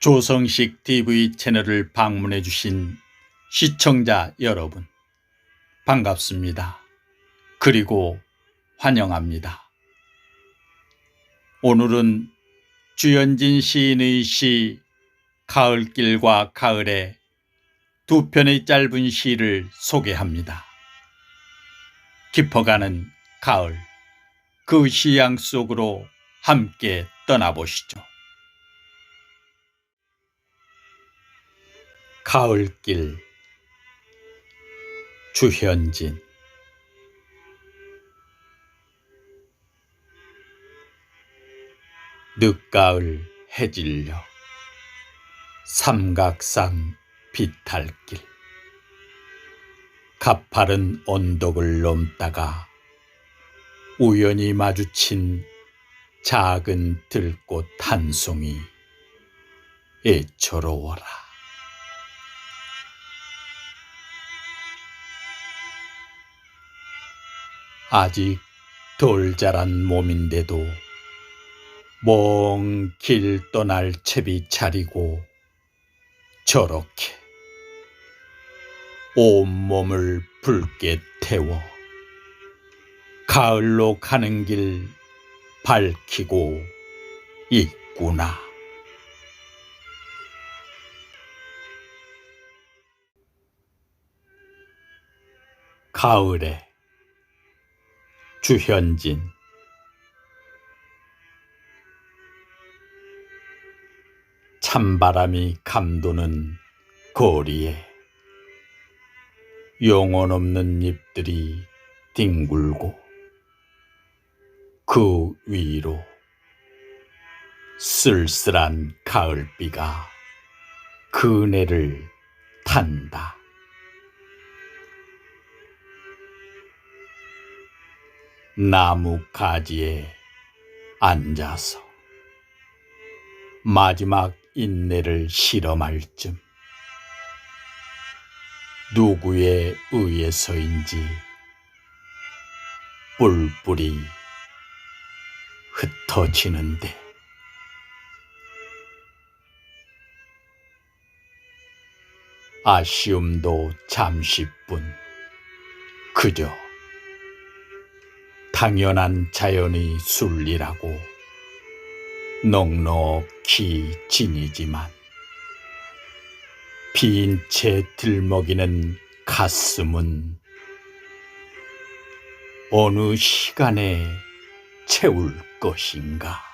조성식 TV 채널을 방문해 주신 시청자 여러분 반갑습니다. 그리고 환영합니다. 오늘은 주연진 시인의 시 가을길과 가을에 두 편의 짧은 시를 소개합니다. 깊어가는 가을 그 시양 속으로 함께 떠나보시죠. 가을길 주현진 늦가을 해질녘 삼각산 비탈길 가파른 언덕을 넘다가 우연히 마주친 작은 들꽃 한 송이 애처로워라. 아직 덜 자란 몸인데도 먼 길 떠날 채비 차리고 저렇게 온몸을 붉게 태워 가을로 가는 길 밝히고 있구나. 가을에 주현진 찬바람이 감도는 거리에 영혼 없는 잎들이 뒹굴고 그 위로 쓸쓸한 가을비가 그네를 탄다. 나무 가지에 앉아서 마지막 인내를 실험할 쯤 누구에 의해서인지 뿔뿔이 흩어지는데 아쉬움도 잠시뿐 그저 당연한 자연의 순리라고 넉넉히 지니지만 빈 채 들먹이는 가슴은 어느 시간에 채울 것인가.